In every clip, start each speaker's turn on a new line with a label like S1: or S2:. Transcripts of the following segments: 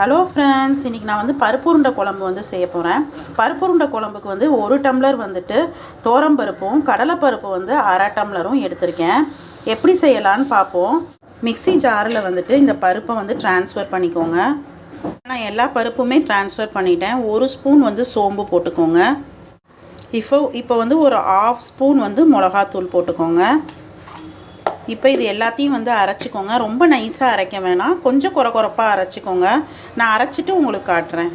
S1: Hello friends இன்றைக்கி நான் வந்து பருப்பு உருண்டை குழம்பு வந்து செய்ய போகிறேன் பருப்பு உருண்டை குழம்புக்கு வந்து ஒரு டம்ளர் வந்துட்டு பருப்பும் கடலைப்பருப்பு வந்து அரை டம்ளரும் எடுத்திருக்கேன். எப்படி செய்யலான்னு பார்ப்போம். மிக்ஸி ஜாரில் வந்துட்டு இந்த பருப்பை வந்து ட்ரான்ஸ்ஃபர் பண்ணிக்கோங்க. நான் எல்லா பருப்புமே ட்ரான்ஸ்ஃபர் பண்ணிட்டேன். ஒரு ஸ்பூன் வந்து சோம்பு போட்டுக்கோங்க. இப்போ இப்போ வந்து ஒரு ஆஃப் ஸ்பூன் வந்து மிளகாத்தூள் போட்டுக்கோங்க. இப்போ இது எல்லாத்தையும் வந்து அரைச்சிக்கோங்க. ரொம்ப நைஸாக அரைக்க வேணாம். கொஞ்சம் குறை குறைப்பாக அரைச்சிக்கோங்க. நான் அரைச்சிட்டு உங்களுக்கு காட்டுறேன்.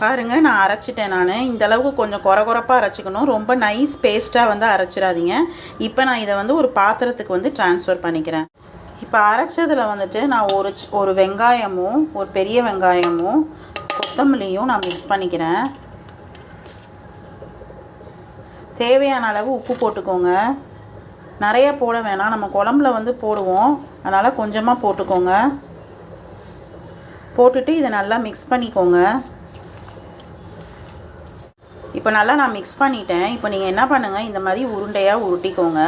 S1: பாருங்கள் நான் அரைச்சிட்டேன் நான். இந்த அளவுக்கு கொஞ்சம் குறை குறைப்பாக அரைச்சிக்கணும். ரொம்ப நைஸ் பேஸ்ட்டாக வந்து அரைச்சிடாதீங்க. இப்போ நான் இதை வந்து ஒரு பாத்திரத்துக்கு வந்து ட்ரான்ஸ்ஃபர் பண்ணிக்கிறேன். இப்போ அரைச்சதில் வந்துட்டு நான் ஒரு ஒரு வெங்காயமும் ஒரு பெரிய வெங்காயமும் கொத்தமல்லியும் நான் மிக்ஸ் பண்ணிக்கிறேன். தேவையான அளவு உப்பு போட்டுக்கோங்க. நிறைய போட வேணாம். நம்ம குழம்புல வந்து போடுவோம். அதனால் கொஞ்சமாக போட்டுக்கோங்க. போட்டுட்டு இதை நல்லா மிக்ஸ் பண்ணிக்கோங்க. இப்போ நல்லா நான் மிக்ஸ் பண்ணிட்டேன். இப்போ நீங்கள் என்ன பண்ணுங்கள் இந்த மாதிரி உருண்டையாக உருட்டிக்கோங்க.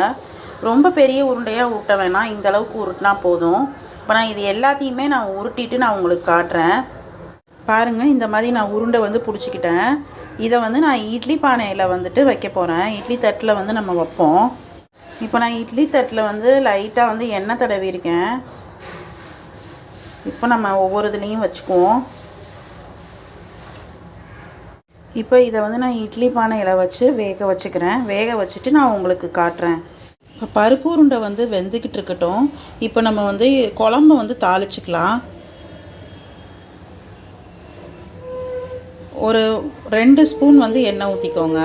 S1: ரொம்ப பெரிய உருண்டையாக உருட்ட வேணாம். இந்த அளவுக்கு உருட்டினா போதும். இப்போ நான் இது எல்லாத்தையுமே நான் உருட்டிட்டு நான் உங்களுக்கு காட்டுறேன். பாருங்கள் இந்த மாதிரி நான் உருண்டை வந்து பிடிச்சிக்கிட்டேன். இதை வந்து நான் இட்லி பானையில் வந்துட்டு வைக்க போகிறேன் இட்லி தட்டில் வந்து நம்ம வைப்போம். இப்போ நான் இட்லி தட்டில் வந்து லைட்டாக வந்து எண்ணெய் தடவிருக்கேன் இப்போ நம்ம ஒவ்வொரு இதுலேயும் வச்சுக்குவோம். இப்போ இதை வந்து நான் இட்லி பானையில் வச்சு வேக வச்சுக்கிறேன். வேக வச்சுட்டு நான் உங்களுக்கு காட்டுறேன். இப்போ பருப்பு உருண்டை வந்து வெந்துக்கிட்டு இருக்கட்டும். இப்போ நம்ம வந்து குழம்பு வந்து தாளிச்சுக்கலாம். ஒரு ரெண்டு ஸ்பூன் வந்து எண்ணெய் ஊற்றிக்கோங்க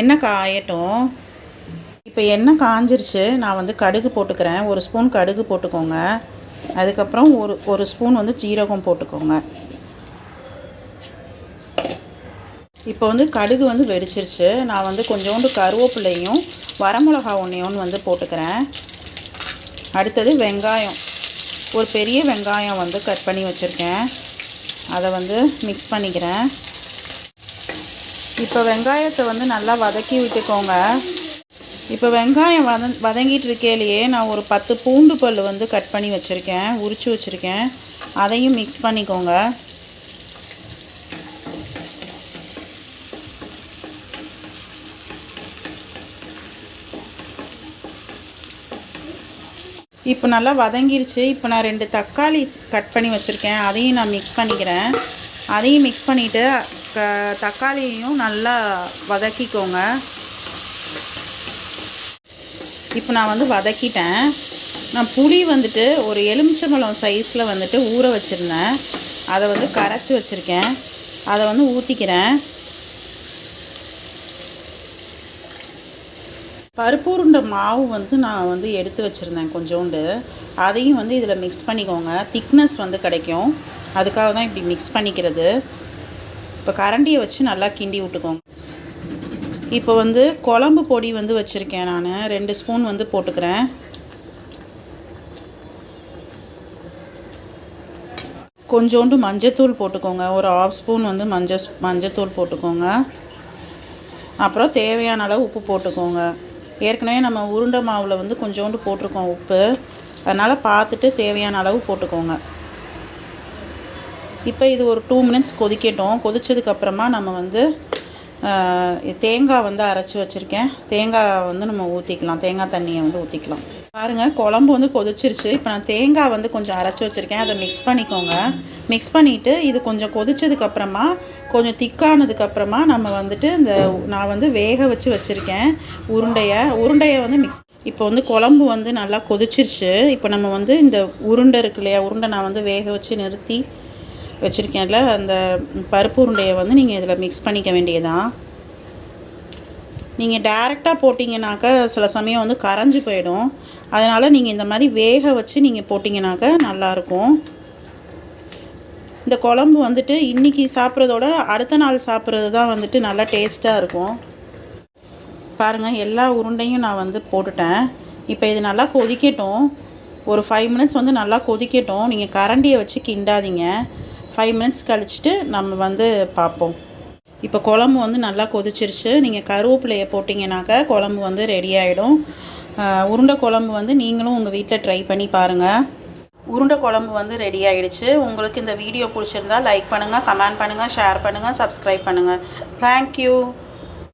S1: எண்ணெய் காயட்டும். இப்போ எண்ணெய் காஞ்சிருச்சு நான் வந்து கடுகு போட்டுக்கிறேன். ஒரு ஸ்பூன் கடுகு போட்டுக்கோங்க. அதுக்கப்புறம் ஒரு ஒரு ஸ்பூன் வந்து ஜீரகம் போட்டுக்கோங்க. இப்போ வந்து கடுகு வந்து வெடிச்சிருச்சு. நான் வந்து கொஞ்சோண்டு கருவேப்பிலையும் வரமிளகா ஒன்றையும் வந்து போட்டுக்கிறேன். அடுத்தது வெங்காயம். ஒரு பெரிய வெங்காயம் வந்து கட் பண்ணி வச்சுருக்கேன். அதை வந்து மிக்ஸ் பண்ணிக்கிறேன். இப்போ வெங்காயத்தை வந்து நல்லா வதக்கி விட்டுக்கோங்க. இப்போ வெங்காயம் வத வதங்கிட்டு இருக்கையிலேயே நான் ஒரு பத்து பூண்டு பல் வந்து கட் பண்ணி வச்சுருக்கேன் உரித்து வச்சுருக்கேன். அதையும் மிக்ஸ் பண்ணிக்கோங்க. இப்போ நல்லா வதங்கிருச்சு. இப்போ நான் ரெண்டு தக்காளி கட் பண்ணி வச்சுருக்கேன். அதையும் நான் மிக்ஸ் பண்ணிக்கிறேன். அதையும் மிக்ஸ் பண்ணிவிட்டு க தக்காளியையும் நல்லா வதக்கிக்கோங்க. இப்போ நான் வந்து வதக்கிட்டேன். நான் புளி வந்துட்டு ஒரு எலுமிச்சம்பழம் சைஸில் வந்துட்டு ஊற வச்சுருந்தேன். அதை வந்து கரைச்சி வச்சுருக்கேன். அதை வந்து ஊற்றிக்கிறேன் பருப்பு உருண்டை மாவு வந்து நான் வந்து எடுத்து வச்சுருந்தேன் கொஞ்சோண்டு. அதையும் வந்து இதில் மிக்ஸ் பண்ணிக்கோங்க. திக்னஸ் வந்து கிடைக்கும். அதுக்காக தான் இப்படி மிக்ஸ் பண்ணிக்கிறது. இப்போ கரண்டியை வச்சு நல்லா கிண்டி விட்டுக்கோங்க. இப்போ வந்து குழம்பு பொடி வந்து வச்சுருக்கேன் நான். ரெண்டு ஸ்பூன் வந்து போட்டுக்கிறேன். கொஞ்சோண்டு மஞ்சத்தூள் போட்டுக்கோங்க. ஒரு ஆஃப் ஸ்பூன் வந்து மஞ்சள் மஞ்சத்தூள் போட்டுக்கோங்க. அப்புறம் தேவையான அளவு உப்பு போட்டுக்கோங்க. ஏற்கனவே நம்ம உருண்டை மாவில் வந்து கொஞ்சோண்டு போட்டிருக்கோம் உப்பு. அதனால் பார்த்துட்டு தேவையான அளவு போட்டுக்கோங்க. இப்போ இது ஒரு டூ மினிட்ஸ் கொதிக்கட்டும். கொதிச்சதுக்கப்புறமா நம்ம வந்து தேங்காய் வந்து அரைச்சி வச்சுருக்கேன். தேங்காய் வந்து நம்ம ஊற்றிக்கலாம் தேங்காய் தண்ணியை வந்து ஊற்றிக்கலாம் பாருங்கள் குழம்பு வந்து கொதிச்சிருச்சு. இப்போ நான் தேங்காய் வந்து கொஞ்சம் அரைச்சி வச்சுருக்கேன். அதை மிக்ஸ் பண்ணிக்கோங்க. மிக்ஸ் பண்ணிவிட்டு இது கொஞ்சம் கொதிச்சதுக்கப்புறமா கொஞ்சம் திக்கானதுக்கப்புறமா நம்ம வந்துட்டு இந்த நான் வந்து வேக வச்சு வச்சுருக்கேன் உருண்டையை. உருண்டையை வந்து மிக்ஸ் இப்போ வந்து குழம்பு வந்து நல்லா கொதிச்சிருச்சு. இப்போ நம்ம வந்து இந்த உருண்டை இருக்கு இல்லையா? உருண்டை நான் வந்து வேக வச்சு நிறுத்தி வச்சுருக்கேன்ல அந்த பருப்பு உருண்டையை வந்து நீங்கள் இதில் மிக்ஸ் பண்ணிக்க வேண்டியதான் நீங்கள் டேரெக்டாக போட்டிங்கனாக்கா சில சமயம் வந்து கரைஞ்சி போயிடும். அதனால் நீங்கள் இந்த மாதிரி வேக வச்சு நீங்கள் போட்டிங்கனாக்கா நல்லாயிருக்கும். இந்த குழம்பு வந்துட்டு இன்றைக்கி சாப்பிட்றதோட அடுத்த நாள் சாப்பிட்றது தான் வந்துட்டு நல்லா டேஸ்ட்டாக இருக்கும். பாருங்கள் எல்லா உருண்டையும் நான் வந்து போட்டுட்டேன். இப்போ இது நல்லா கொதிக்கட்டும். ஒரு ஃபைவ் மினிட்ஸ் வந்து நல்லா கொதிக்கட்டும். நீங்கள் கரண்டியை வச்சு கிண்டாதீங்க. ஃபைவ் மினிட்ஸ் கழிச்சிட்டு நம்ம வந்து பார்ப்போம். இப்போ குழம்பு வந்து நல்லா கொதிச்சிருச்சு. நீங்கள் கருவேப்பிலையை போட்டிங்கனாக்கா குழம்பு வந்து ரெடி ஆகிடும் உருண்டை குழம்பு வந்து நீங்களும் உங்கள் வீட்டில் ட்ரை பண்ணி பாருங்கள் உருண்டை குழம்பு வந்து ரெடி ஆகிடுச்சு உங்களுக்கு இந்த வீடியோ பிடிச்சிருந்தா லைக் பண்ணுங்கள் கமெண்ட் பண்ணுங்கள் ஷேர் பண்ணுங்கள் சப்ஸ்கிரைப் பண்ணுங்கள் தேங்க்யூ